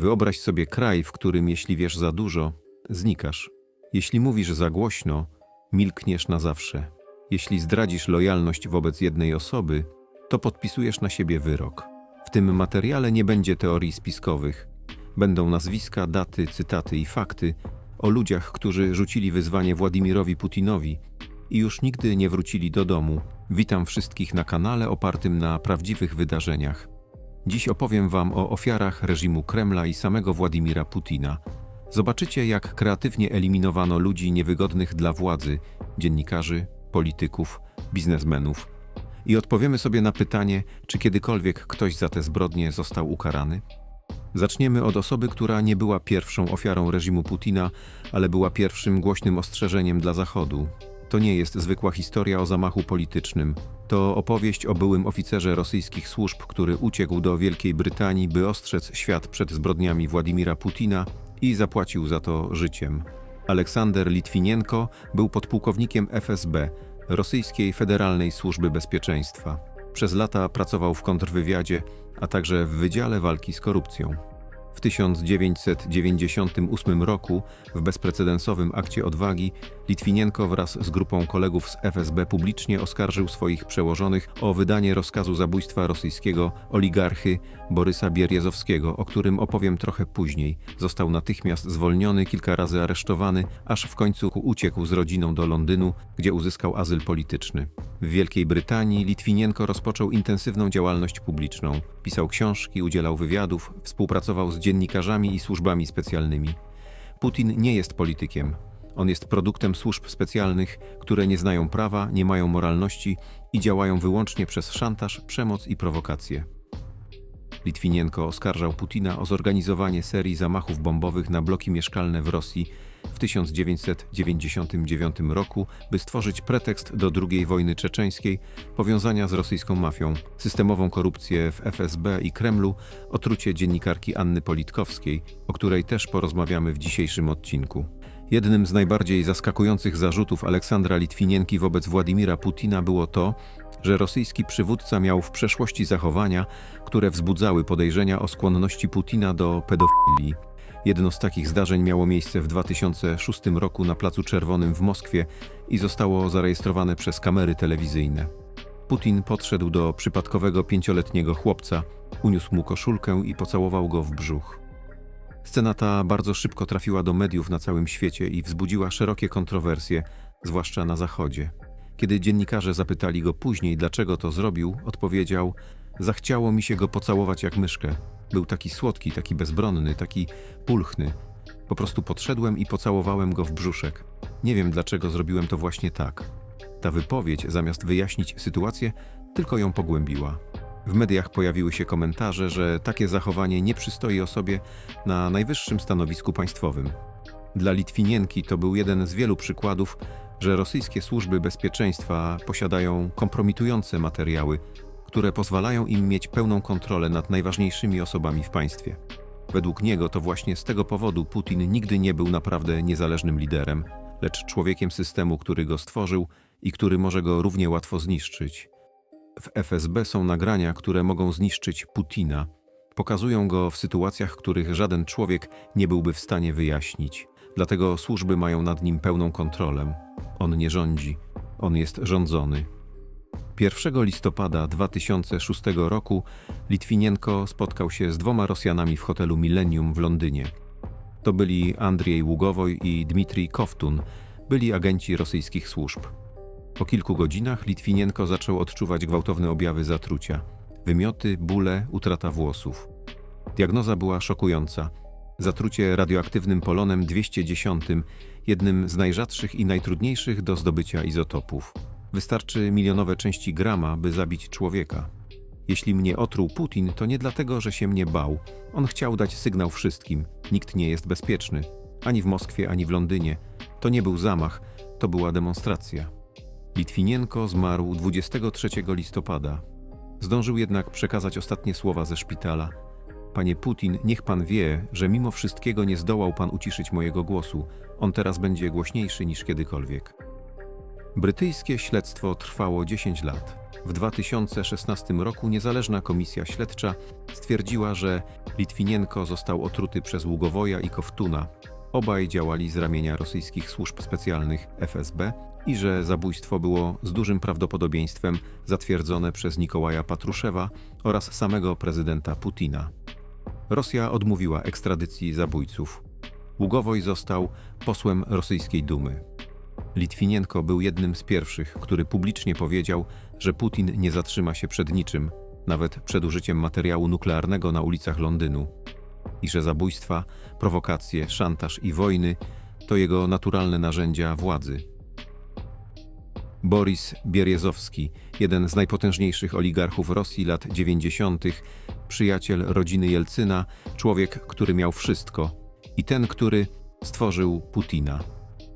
Wyobraź sobie kraj, w którym jeśli wiesz za dużo, znikasz. Jeśli mówisz za głośno, milkniesz na zawsze. Jeśli zdradzisz lojalność wobec jednej osoby, to podpisujesz na siebie wyrok. W tym materiale nie będzie teorii spiskowych. Będą nazwiska, daty, cytaty i fakty o ludziach, którzy rzucili wyzwanie Władimirowi Putinowi i już nigdy nie wrócili do domu. Witam wszystkich na kanale opartym na prawdziwych wydarzeniach. Dziś opowiem Wam o ofiarach reżimu Kremla i samego Władimira Putina. Zobaczycie, jak kreatywnie eliminowano ludzi niewygodnych dla władzy, dziennikarzy, polityków, biznesmenów. I odpowiemy sobie na pytanie, czy kiedykolwiek ktoś za te zbrodnie został ukarany? Zaczniemy od osoby, która nie była pierwszą ofiarą reżimu Putina, ale była pierwszym głośnym ostrzeżeniem dla Zachodu. To nie jest zwykła historia o zamachu politycznym. To opowieść o byłym oficerze rosyjskich służb, który uciekł do Wielkiej Brytanii, by ostrzec świat przed zbrodniami Władimira Putina i zapłacił za to życiem. Aleksander Litwinienko był podpułkownikiem FSB, Rosyjskiej Federalnej Służby Bezpieczeństwa. Przez lata pracował w kontrwywiadzie, a także w Wydziale Walki z Korupcją. W 1998 roku, w bezprecedensowym akcie odwagi, Litwinienko wraz z grupą kolegów z FSB publicznie oskarżył swoich przełożonych o wydanie rozkazu zabójstwa rosyjskiego oligarchy Borysa Bierjezowskiego, o którym opowiem trochę później. Został natychmiast zwolniony, kilka razy aresztowany, aż w końcu uciekł z rodziną do Londynu, gdzie uzyskał azyl polityczny. W Wielkiej Brytanii Litwinienko rozpoczął intensywną działalność publiczną. Pisał książki, udzielał wywiadów, współpracował z dziennikarzami i służbami specjalnymi. Putin nie jest politykiem. On jest produktem służb specjalnych, które nie znają prawa, nie mają moralności i działają wyłącznie przez szantaż, przemoc i prowokacje. Litwinienko oskarżał Putina o zorganizowanie serii zamachów bombowych na bloki mieszkalne w Rosji w 1999 roku, by stworzyć pretekst do II wojny czeczeńskiej, powiązania z rosyjską mafią, systemową korupcję w FSB i Kremlu, otrucie dziennikarki Anny Politkowskiej, o której też porozmawiamy w dzisiejszym odcinku. Jednym z najbardziej zaskakujących zarzutów Aleksandra Litwinienki wobec Władimira Putina było to, że rosyjski przywódca miał w przeszłości zachowania, które wzbudzały podejrzenia o skłonności Putina do pedofilii. Jedno z takich zdarzeń miało miejsce w 2006 roku na Placu Czerwonym w Moskwie i zostało zarejestrowane przez kamery telewizyjne. Putin podszedł do przypadkowego pięcioletniego chłopca, uniósł mu koszulkę i pocałował go w brzuch. Scena ta bardzo szybko trafiła do mediów na całym świecie i wzbudziła szerokie kontrowersje, zwłaszcza na Zachodzie. Kiedy dziennikarze zapytali go później, dlaczego to zrobił, odpowiedział: Zachciało mi się go pocałować jak myszkę. Był taki słodki, taki bezbronny, taki pulchny. Po prostu podszedłem i pocałowałem go w brzuszek. Nie wiem, dlaczego zrobiłem to właśnie tak. Ta wypowiedź, zamiast wyjaśnić sytuację, tylko ją pogłębiła. W mediach pojawiły się komentarze, że takie zachowanie nie przystoi osobie na najwyższym stanowisku państwowym. Dla Litwinienki to był jeden z wielu przykładów, że rosyjskie służby bezpieczeństwa posiadają kompromitujące materiały, które pozwalają im mieć pełną kontrolę nad najważniejszymi osobami w państwie. Według niego to właśnie z tego powodu Putin nigdy nie był naprawdę niezależnym liderem, lecz człowiekiem systemu, który go stworzył i który może go równie łatwo zniszczyć. W FSB są nagrania, które mogą zniszczyć Putina. Pokazują go w sytuacjach, których żaden człowiek nie byłby w stanie wyjaśnić. Dlatego służby mają nad nim pełną kontrolę. On nie rządzi, on jest rządzony. 1 listopada 2006 roku Litwinienko spotkał się z dwoma Rosjanami w hotelu Millennium w Londynie. To byli Andrzej Ługowoj i Dmitrij Koftun, byli agenci rosyjskich służb. Po kilku godzinach Litwinienko zaczął odczuwać gwałtowne objawy zatrucia. Wymioty, bóle, utrata włosów. Diagnoza była szokująca. Zatrucie radioaktywnym polonem 210, jednym z najrzadszych i najtrudniejszych do zdobycia izotopów. Wystarczy milionowe części grama, by zabić człowieka. Jeśli mnie otruł Putin, to nie dlatego, że się mnie bał. On chciał dać sygnał wszystkim. Nikt nie jest bezpieczny. Ani w Moskwie, ani w Londynie. To nie był zamach, to była demonstracja. Litwinienko zmarł 23 listopada. Zdążył jednak przekazać ostatnie słowa ze szpitala. Panie Putin, niech pan wie, że mimo wszystkiego nie zdołał pan uciszyć mojego głosu. On teraz będzie głośniejszy niż kiedykolwiek. Brytyjskie śledztwo trwało 10 lat. W 2016 roku niezależna komisja śledcza stwierdziła, że Litwinienko został otruty przez Ługowoja i Koftuna. Obaj działali z ramienia rosyjskich służb specjalnych FSB i że zabójstwo było z dużym prawdopodobieństwem zatwierdzone przez Nikołaja Patruszewa oraz samego prezydenta Putina. Rosja odmówiła ekstradycji zabójców. Ługowoj został posłem rosyjskiej Dumy. Litwinienko był jednym z pierwszych, który publicznie powiedział, że Putin nie zatrzyma się przed niczym, nawet przed użyciem materiału nuklearnego na ulicach Londynu, i że zabójstwa, prowokacje, szantaż i wojny to jego naturalne narzędzia władzy. Boris Bierzozowski, jeden z najpotężniejszych oligarchów Rosji lat 90., przyjaciel rodziny Jelcyna, człowiek, który miał wszystko i ten, który stworzył Putina.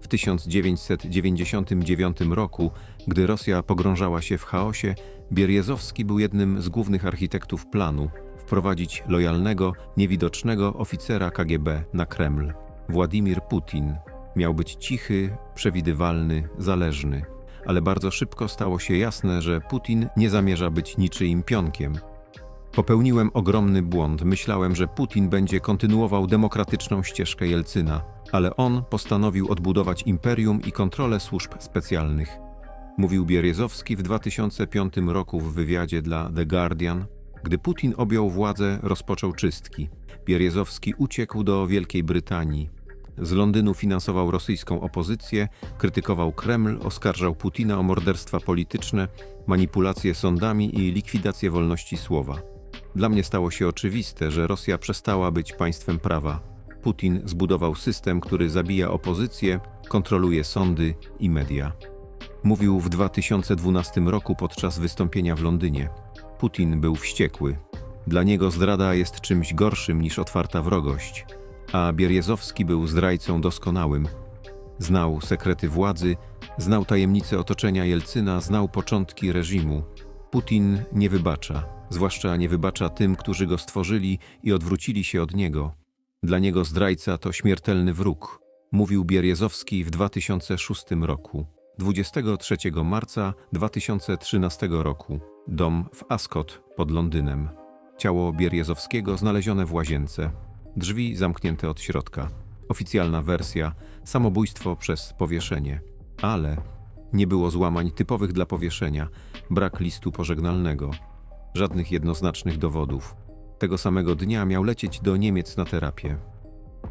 W 1999 roku, gdy Rosja pogrążała się w chaosie, Bierzozowski był jednym z głównych architektów planu wprowadzić lojalnego, niewidocznego oficera KGB na Kreml. Władimir Putin miał być cichy, przewidywalny, zależny, ale bardzo szybko stało się jasne, że Putin nie zamierza być niczyim pionkiem. Popełniłem ogromny błąd. Myślałem, że Putin będzie kontynuował demokratyczną ścieżkę Jelcyna, ale on postanowił odbudować imperium i kontrolę służb specjalnych. Mówił Bierzozowski w 2005 roku w wywiadzie dla The Guardian. Gdy Putin objął władzę, rozpoczął czystki. Bierzozowski uciekł do Wielkiej Brytanii. Z Londynu finansował rosyjską opozycję, krytykował Kreml, oskarżał Putina o morderstwa polityczne, manipulacje sądami i likwidację wolności słowa. Dla mnie stało się oczywiste, że Rosja przestała być państwem prawa. Putin zbudował system, który zabija opozycję, kontroluje sądy i media. Mówił w 2012 roku podczas wystąpienia w Londynie. Putin był wściekły. Dla niego zdrada jest czymś gorszym niż otwarta wrogość, a Bierzozowski był zdrajcą doskonałym. Znał sekrety władzy, znał tajemnice otoczenia Jelcyna, znał początki reżimu. Putin nie wybacza, zwłaszcza nie wybacza tym, którzy go stworzyli i odwrócili się od niego. Dla niego zdrajca to śmiertelny wróg, mówił Bierzozowski w 2006 roku. 23 marca 2013 roku. Dom w Ascot pod Londynem. Ciało Bierzozowskiego znalezione w łazience. Drzwi zamknięte od środka. Oficjalna wersja samobójstwo przez powieszenie. Ale nie było złamań typowych dla powieszenia, brak listu pożegnalnego, żadnych jednoznacznych dowodów. Tego samego dnia miał lecieć do Niemiec na terapię.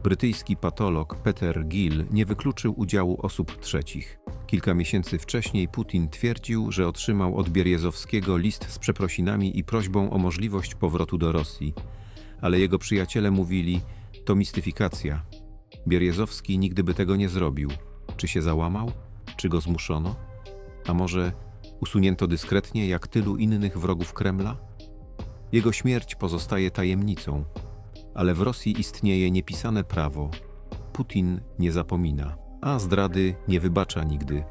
Brytyjski patolog Peter Gill nie wykluczył udziału osób trzecich. Kilka miesięcy wcześniej Putin twierdził, że otrzymał od Bierzozowskiego list z przeprosinami i prośbą o możliwość powrotu do Rosji. Ale jego przyjaciele mówili, to mistyfikacja. Bierzozowski nigdy by tego nie zrobił. Czy się załamał? Czy go zmuszono? A może usunięto dyskretnie jak tylu innych wrogów Kremla? Jego śmierć pozostaje tajemnicą, ale w Rosji istnieje niepisane prawo. Putin nie zapomina, a zdrady nie wybacza nigdy.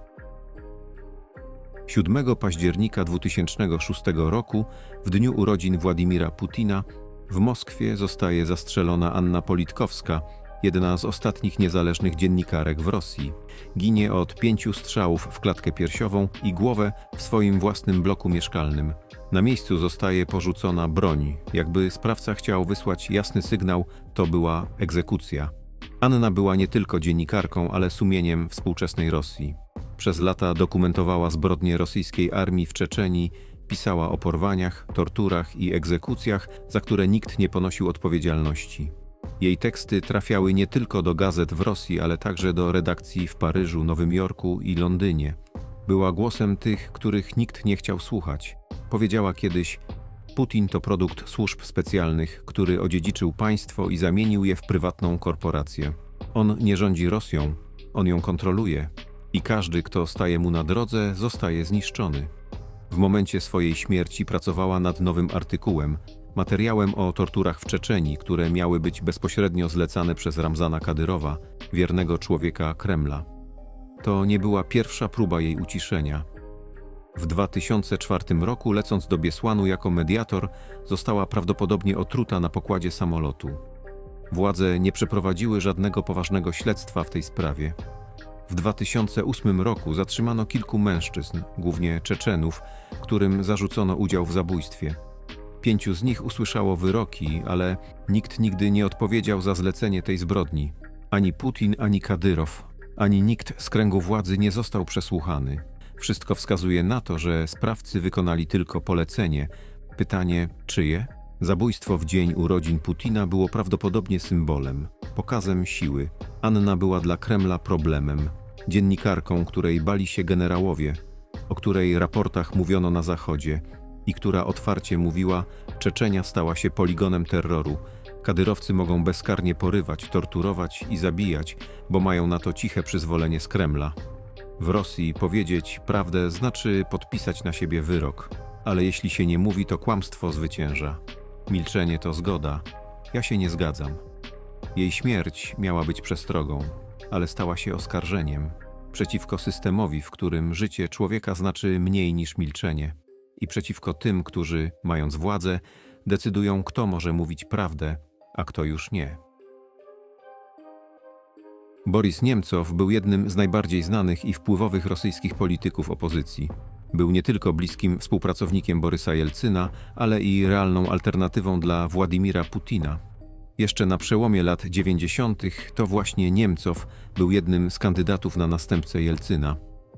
7 października 2006 roku, w dniu urodzin Władimira Putina, w Moskwie zostaje zastrzelona Anna Politkowska, jedna z ostatnich niezależnych dziennikarek w Rosji. Ginie od pięciu strzałów w klatkę piersiową i głowę w swoim własnym bloku mieszkalnym. Na miejscu zostaje porzucona broń, jakby sprawca chciał wysłać jasny sygnał, to była egzekucja. Anna była nie tylko dziennikarką, ale sumieniem współczesnej Rosji. Przez lata dokumentowała zbrodnie rosyjskiej armii w Czeczenii, pisała o porwaniach, torturach i egzekucjach, za które nikt nie ponosił odpowiedzialności. Jej teksty trafiały nie tylko do gazet w Rosji, ale także do redakcji w Paryżu, Nowym Jorku i Londynie. Była głosem tych, których nikt nie chciał słuchać. Powiedziała kiedyś: Putin to produkt służb specjalnych, który odziedziczył państwo i zamienił je w prywatną korporację. On nie rządzi Rosją, on ją kontroluje i każdy, kto staje mu na drodze, zostaje zniszczony. W momencie swojej śmierci pracowała nad nowym artykułem, materiałem o torturach w Czeczenii, które miały być bezpośrednio zlecane przez Ramzana Kadyrowa, wiernego człowieka Kremla. To nie była pierwsza próba jej uciszenia. W 2004 roku, lecąc do Biesłanu jako mediator, została prawdopodobnie otruta na pokładzie samolotu. Władze nie przeprowadziły żadnego poważnego śledztwa w tej sprawie. W 2008 roku zatrzymano kilku mężczyzn, głównie Czeczenów, którym zarzucono udział w zabójstwie. Pięciu z nich usłyszało wyroki, ale nikt nigdy nie odpowiedział za zlecenie tej zbrodni. Ani Putin, ani Kadyrow, ani nikt z kręgu władzy nie został przesłuchany. Wszystko wskazuje na to, że sprawcy wykonali tylko polecenie. Pytanie, czyje? Zabójstwo w dzień urodzin Putina było prawdopodobnie symbolem, pokazem siły. Anna była dla Kremla problemem, dziennikarką, której bali się generałowie, o której raportach mówiono na Zachodzie i która otwarcie mówiła, Czeczenia stała się poligonem terroru. Kadyrowcy mogą bezkarnie porywać, torturować i zabijać, bo mają na to ciche przyzwolenie z Kremla. W Rosji powiedzieć prawdę znaczy podpisać na siebie wyrok, ale jeśli się nie mówi, to kłamstwo zwycięża. Milczenie to zgoda. Ja się nie zgadzam. Jej śmierć miała być przestrogą, ale stała się oskarżeniem przeciwko systemowi, w którym życie człowieka znaczy mniej niż milczenie, i przeciwko tym, którzy, mając władzę, decydują, kto może mówić prawdę, a kto już nie. Boris Niemcow był jednym z najbardziej znanych i wpływowych rosyjskich polityków opozycji. Był nie tylko bliskim współpracownikiem Borysa Jelcyna, ale i realną alternatywą dla Władimira Putina. Jeszcze na przełomie lat 90. to właśnie Niemcow był jednym z kandydatów na następcę Jelcyna.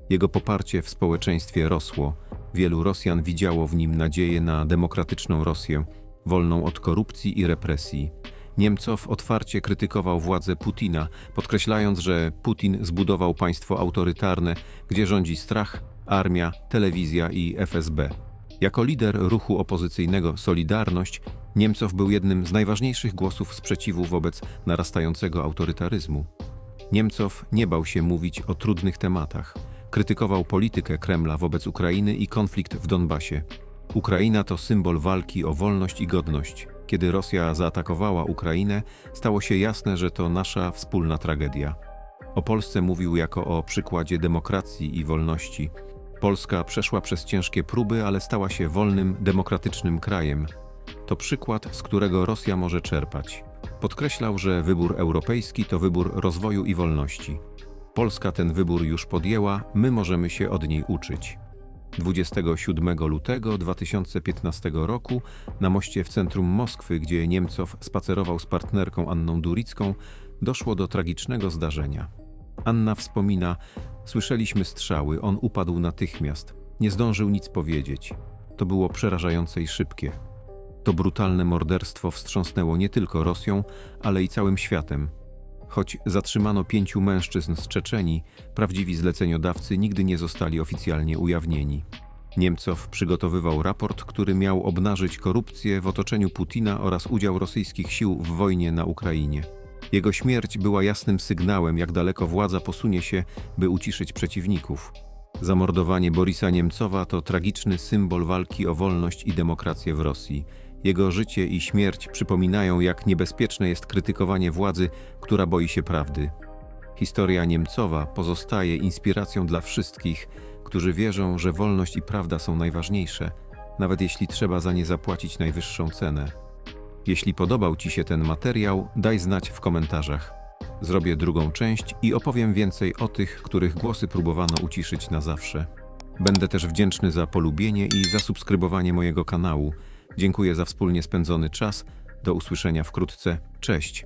Jego poparcie w społeczeństwie rosło. Wielu Rosjan widziało w nim nadzieję na demokratyczną Rosję, wolną od korupcji i represji. Niemcow otwarcie krytykował władzę Putina, podkreślając, że Putin zbudował państwo autorytarne, gdzie rządzi strach, armia, telewizja i FSB. Jako lider ruchu opozycyjnego Solidarność, Niemcow był jednym z najważniejszych głosów sprzeciwu wobec narastającego autorytaryzmu. Niemcow nie bał się mówić o trudnych tematach. Krytykował politykę Kremla wobec Ukrainy i konflikt w Donbasie. Ukraina to symbol walki o wolność i godność. Kiedy Rosja zaatakowała Ukrainę, stało się jasne, że to nasza wspólna tragedia. O Polsce mówił jako o przykładzie demokracji i wolności. Polska przeszła przez ciężkie próby, ale stała się wolnym, demokratycznym krajem. To przykład, z którego Rosja może czerpać. Podkreślał, że wybór europejski to wybór rozwoju i wolności. Polska ten wybór już podjęła, my możemy się od niej uczyć. 27 lutego 2015 roku na moście w centrum Moskwy, gdzie Niemcow spacerował z partnerką Anną Duricką, doszło do tragicznego zdarzenia. Anna wspomina: Słyszeliśmy strzały, on upadł natychmiast. Nie zdążył nic powiedzieć. To było przerażające i szybkie. To brutalne morderstwo wstrząsnęło nie tylko Rosją, ale i całym światem. Choć zatrzymano pięciu mężczyzn z Czeczenii, prawdziwi zleceniodawcy nigdy nie zostali oficjalnie ujawnieni. Niemcow przygotowywał raport, który miał obnażyć korupcję w otoczeniu Putina oraz udział rosyjskich sił w wojnie na Ukrainie. Jego śmierć była jasnym sygnałem, jak daleko władza posunie się, by uciszyć przeciwników. Zamordowanie Borisa Niemcowa to tragiczny symbol walki o wolność i demokrację w Rosji. Jego życie i śmierć przypominają, jak niebezpieczne jest krytykowanie władzy, która boi się prawdy. Historia Niemcowa pozostaje inspiracją dla wszystkich, którzy wierzą, że wolność i prawda są najważniejsze, nawet jeśli trzeba za nie zapłacić najwyższą cenę. Jeśli podobał Ci się ten materiał, daj znać w komentarzach. Zrobię drugą część i opowiem więcej o tych, których głosy próbowano uciszyć na zawsze. Będę też wdzięczny za polubienie i zasubskrybowanie mojego kanału. Dziękuję za wspólnie spędzony czas. Do usłyszenia wkrótce. Cześć.